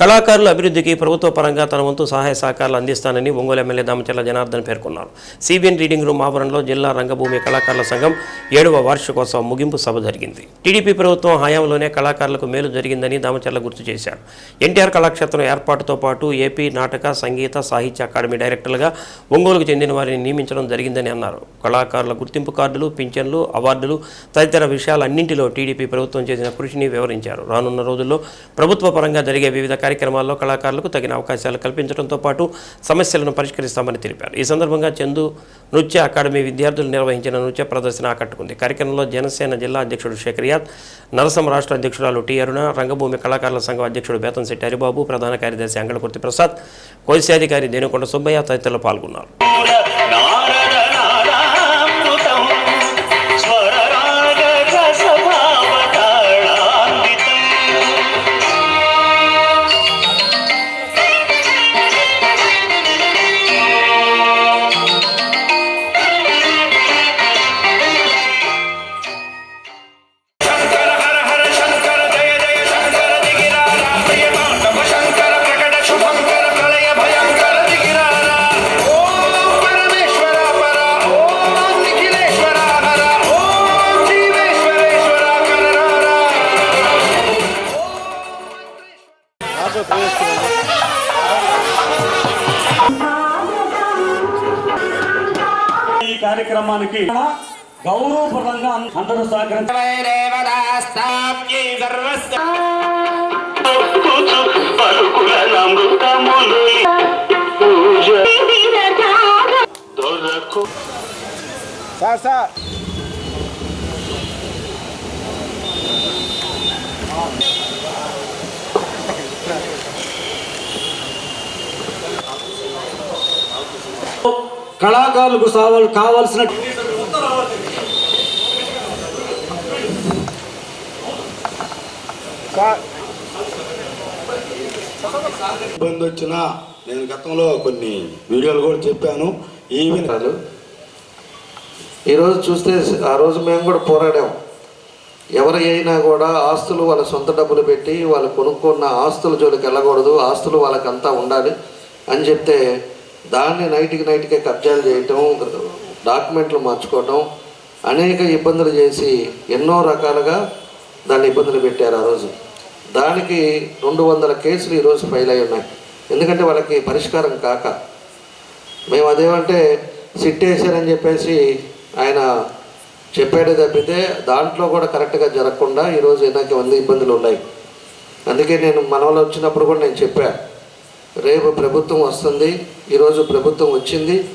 కళాకారుల అభివృద్ధికి ప్రభుత్వ పరంగా తన వంతు సహాయ సహకారాలు అందిస్తానని ఒంగోలు ఎమ్మెల్యే దామచర్ల జనార్దన్ పేర్కొన్నారు. సిబిఎన్ రీడింగ్ రూమ్ ఆవరణలో జిల్లా రంగభూమి కళాకారుల సంఘం ఏడవ వార్షికోత్సవ ముగింపు సభ జరిగింది. టీడీపీ ప్రభుత్వం హయాంలోనే కళాకారులకు మేలు జరిగిందని దామచర్ల గుర్తు చేశారు. ఎన్టీఆర్ కళాక్షేత్రం ఏర్పాటుతో పాటు ఏపీ నాటక సంగీత సాహిత్య అకాడమీ డైరెక్టర్లుగా ఒంగోలుకు చెందిన వారిని నియమించడం జరిగిందని అన్నారు. కళాకారుల గుర్తింపు కార్డులు పింఛన్లు అవార్డులు తదితర విషయాలన్నింటిలో టీడీపీ ప్రభుత్వం చేసిన కృషిని వివరించారు. రానున్న రోజుల్లో ప్రభుత్వ పరంగా జరిగే వివిధ కార్యక్రమాల్లో కళాకారులకు తగిన అవకాశాలు కల్పించడంతో పాటు సమస్యలను పరిష్కరిస్తామని తెలిపారు. ఈ సందర్భంగా చందు నృత్య అకాడమీ విద్యార్థులు నిర్వహించిన నృత్య ప్రదర్శన ఆకట్టుకుంది. కార్యక్రమంలో జనసేన జిల్లా అధ్యక్షుడు శేఖర్ యాద్ నరసం రాష్ట్ర అధ్యక్షురాలు టి అరుణ రంగభూమి కళాకారుల సంఘం అధ్యక్షుడు బేతంశెట్టి హరిబాబు ప్రధాన కార్యదర్శి అంగళకుర్తి ప్రసాద్ కోశాధికారి దేనుకొండ సుబ్బయ్య తదితరులు పాల్గొన్నారు. ఈ కార్యక్రమానికి గౌరవప్రదంగా అందరూ సహకరించారు. దేవదాస్తాప్యై సర్వస్య కళాకారులకు సావల్ కావాల్సిన ఇబ్బంది వచ్చినా నేను గతంలో కొన్ని వీడియోలు కూడా చెప్పాను. ఈవెన్ రాజు ఈరోజు చూస్తే ఆ రోజు మేము కూడా పోరాడాం. ఎవరు అయినా కూడా ఆస్తులు వాళ్ళ సొంత డబ్బులు పెట్టి వాళ్ళు కొనుక్కున్న ఆస్తుల జోలికి వెళ్ళకూడదు ఆస్తులు వాళ్ళకంతా ఉండాలి అని చెప్తే దాన్ని నైట్కి నైట్కే కబ్జాలు చేయటం డాక్యుమెంట్లు మార్చుకోవటం అనేక ఇబ్బందులు చేసి ఎన్నో రకాలుగా దాన్ని ఇబ్బందులు పెట్టారు ఆ రోజు. దానికి రెండు వందల కేసులు ఈరోజు ఫైల్ అయి ఉన్నాయి. ఎందుకంటే వాళ్ళకి పరిష్కారం కాక. మేము అదేమంటే సిట్ వేసారని చెప్పేసి ఆయన చెప్పాడు తప్పితే దాంట్లో కూడా కరెక్ట్గా జరగకుండా ఈరోజు ఎన్నో వంద ఇబ్బందులు ఉన్నాయి. అందుకే నేను మనవలు వచ్చినప్పుడు కూడా నేను చెప్పాను రేపు ప్రభుత్వం వస్తుంది ఈరోజు ప్రభుత్వం వచ్చింది.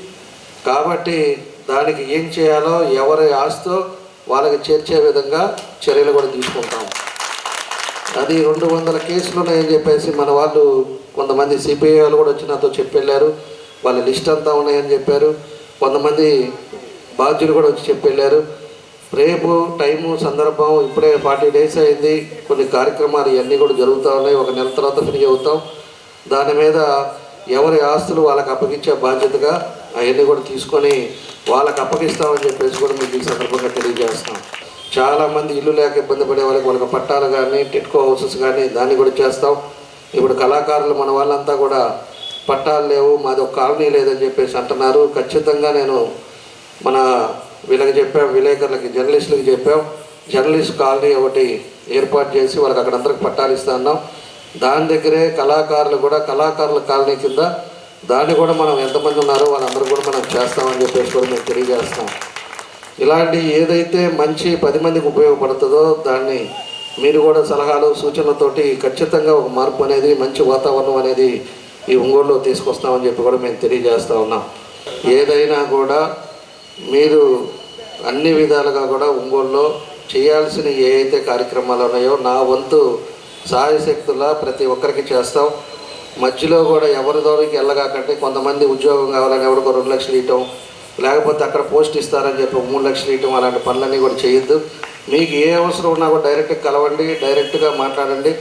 కాబట్టి దానికి ఏం చేయాలో ఎవరి ఆస్తో వాళ్ళకి చేర్చే విధంగా చర్యలు కూడా తీసుకుంటాం. అది రెండు వందల కేసులు ఉన్నాయని చెప్పేసి మన వాళ్ళు కొంతమంది సిపిఐ వాళ్ళు కూడా వచ్చి నాతో చెప్పెళ్ళారు వాళ్ళ లిస్ట్ అంతా ఉన్నాయని చెప్పారు. కొంతమంది బాధ్యులు కూడా వచ్చి చెప్పెళ్ళారు రేపు టైము సందర్భం ఇప్పుడే ఫార్టీ డేస్ అయింది. కొన్ని కార్యక్రమాలు ఇవన్నీ కూడా జరుగుతూ ఉన్నాయి. ఒక నెల తర్వాత ఫ్రీ అవుతాం. దాని మీద ఎవరి ఆస్తులు వాళ్ళకి అప్పగించే బాధ్యతగా అవన్నీ కూడా తీసుకొని వాళ్ళకి అప్పగిస్తామని చెప్పేసి కూడా మీకు ఈ సందర్భంగా తెలియజేస్తాం చాలామంది ఇల్లు లేక ఇబ్బంది పడే వాళ్ళకి వాళ్ళకి పట్టాలు కానీ టిట్కో హౌసెస్ కానీ దాన్ని కూడా చేస్తాం. ఇప్పుడు కళాకారులు మన వాళ్ళంతా కూడా పట్టాలు లేవు మాది ఒక కాలనీ లేదని చెప్పేసి అంటున్నారు. ఖచ్చితంగా నేను మన వీళ్ళకి చెప్పాం విలేకరులకి జర్నలిస్టులకి చెప్పాం. జర్నలిస్ట్ కాలనీ ఒకటి ఏర్పాటు చేసి వాళ్ళకి అక్కడ అందరికి పట్టాలు ఇస్తా ఉన్నాం దాని దగ్గరే కళాకారులు కూడా కళాకారుల కాలనీ కింద దాన్ని కూడా మనం ఎంతమంది ఉన్నారో వాళ్ళందరూ కూడా మనం చేస్తామని చెప్పేసి కూడా మేము తెలియజేస్తాం. ఇలాంటి ఏదైతే మంచి పది మందికి ఉపయోగపడుతుందో దాన్ని మీరు కూడా సలహాలు సూచనలతోటి ఖచ్చితంగా ఒక మార్పు అనేది మంచి వాతావరణం అనేది ఈ ఒంగోలులో తీసుకొస్తామని చెప్పి కూడా మేము తెలియజేస్తూ ఉన్నాం. ఏదైనా కూడా మీరు అన్ని విధాలుగా కూడా ఒంగోలులో చేయాల్సిన ఏ అయితే కార్యక్రమాలు ఉన్నాయో నా వంతు సాయశక్తులా ప్రతి ఒక్కరికి చేస్తాం. మధ్యలో కూడా ఎవరి దూరికి వెళ్ళగాకంటే కొంతమంది ఉద్యోగం కావాలని ఎవరికో రెండు లక్షలు ఇవ్వటం లేకపోతే అక్కడ పోస్ట్ ఇస్తారని చెప్పి మూడు లక్షలు ఇవ్వటం అలాంటి పనులన్నీ కూడా చేయొద్దు. మీకు ఏ అవసరం ఉన్నా కూడా డైరెక్ట్గా కలవండి డైరెక్ట్గా మాట్లాడండి.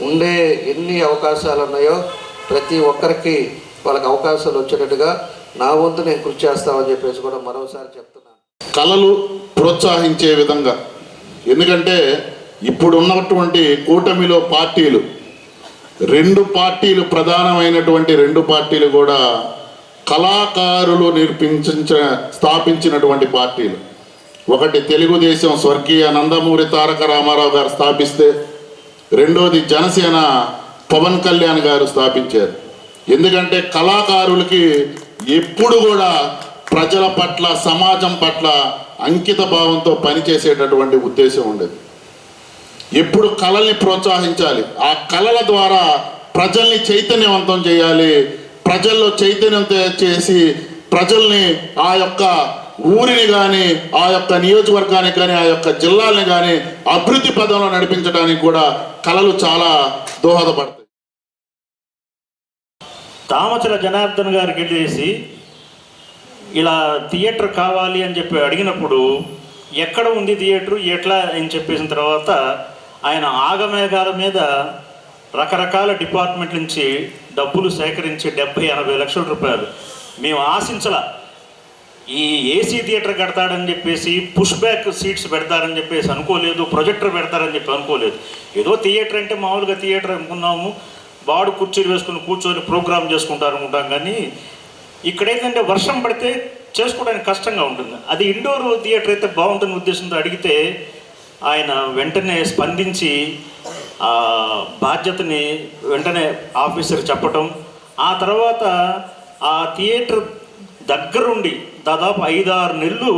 ఉండే ఎన్ని అవకాశాలు ఉన్నాయో ప్రతి ఒక్కరికి వాళ్ళకి అవకాశాలు వచ్చేటట్టుగా నా వంతు నేను కృషి చేస్తామని చెప్పేసి కూడా మరోసారి చెప్తున్నాను. కళలు ప్రోత్సహించే విధంగా. ఎందుకంటే ఇప్పుడు ఉన్నటువంటి కూటమిలో పార్టీలు రెండు పార్టీలు ప్రధానమైనటువంటి రెండు పార్టీలు కూడా కళాకారులు నిర్మించ స్థాపించినటువంటి పార్టీలు. ఒకటి తెలుగుదేశం స్వర్గీయ నందమూరి తారక రామారావు గారు స్థాపిస్తే రెండోది జనసేన పవన్ కళ్యాణ్ గారు స్థాపించారు. ఎందుకంటే కళాకారులకి ఎప్పుడు కూడా ప్రజల పట్ల సమాజం పట్ల అంకిత భావంతో పనిచేసేటటువంటి ఉద్దేశం ఉండేది. ఎప్పుడు కళల్ని ప్రోత్సహించాలి. ఆ కళల ద్వారా ప్రజల్ని చైతన్యవంతం చేయాలి. ప్రజల్లో చైతన్యం చేసి ప్రజల్ని ఆ యొక్క ఊరిని కానీ ఆ యొక్క నియోజకవర్గానికి కానీ ఆ యొక్క జిల్లాల్ని కానీ అభివృద్ధి పదంలో నడిపించడానికి కూడా కళలు చాలా దోహదపడతాయి. తామచల జనార్దన్ గారికి వెళ్ళేసి ఇలా థియేటర్ కావాలి అని చెప్పి అడిగినప్పుడు ఎక్కడ ఉంది థియేటర్ ఎట్లా అని చెప్పేసిన తర్వాత ఆయన ఆగమేఘాల మీద రకరకాల డిపార్ట్మెంట్ నుంచి డబ్బులు సేకరించి డెబ్బై ఎనభై లక్షల రూపాయలు. మేము ఆశించలా. ఈ ఏసీ థియేటర్ కడతాడని చెప్పేసి పుష్ బ్యాక్ సీట్స్ పెడతారని చెప్పేసి అనుకోలేదు ప్రొజెక్టర్ పెడతారని చెప్పి అనుకోలేదు. ఏదో థియేటర్ అంటే మామూలుగా థియేటర్ అనుకున్నాము. బాడు కుర్చీలు వేసుకుని కూర్చొని ప్రోగ్రామ్ చేసుకుంటారు అనుకుంటాం కానీ ఇక్కడైతే వర్షం పడితే చేసుకోవడానికి కష్టంగా ఉంటుంది. అది ఇండోర్ థియేటర్ అయితే బాగుంటుంది ఉద్దేశంతో అడిగితే ఆయన వెంటనే స్పందించి ఆ బాధ్యతని వెంటనే ఆఫీసర్ చెప్పటం. ఆ తర్వాత ఆ థియేటర్ దగ్గరుండి దాదాపు ఐదారు నెలలు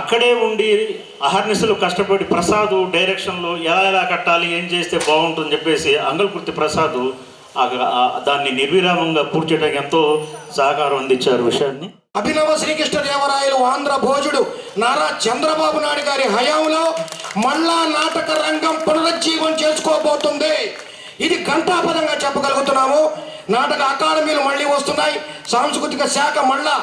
అక్కడే ఉండి అహర్నిశలు కష్టపడి ప్రసాద్ డైరెక్షన్లో ఎలా ఎలా కట్టాలి ఏం చేస్తే బాగుంటుందని చెప్పేసి అంగల్కుర్తి ప్రసాద్ దాన్ని నిర్విరామంగా పూర్తి చేయడానికి ఎంతో సహకారం అందించారు విషయాన్ని. అభినవ శ్రీకృష్ణదేవరాయలు ఆంధ్ర భోజుడు నారా చంద్రబాబు నాయుడు గారి హయాంలో మళ్ళా నాటక రంగం పునరుజ్జీవం చేసుకోబోతుంది. ఇది ఘంటాపదంగా చెప్పగలుగుతున్నాము. నాటక అకాడమీలు మళ్ళీ వస్తున్నాయి. సాంస్కృతిక శాఖ మళ్ళా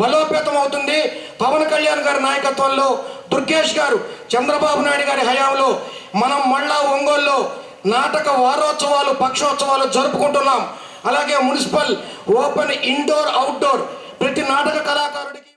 బలోపేతం అవుతుంది. పవన్ కళ్యాణ్ గారి నాయకత్వంలో దుర్గేష్ గారు చంద్రబాబు నాయుడు గారి హయాంలో మనం మళ్ళా ఒంగోలులో నాటక వారోత్సవాలు పక్షోత్సవాలు జరుపుకుంటున్నాం. అలాగే మున్సిపల్ ఓపెన్ ఇండోర్ అవుట్డోర్ ప్రతి నాటక కళాకారుడికి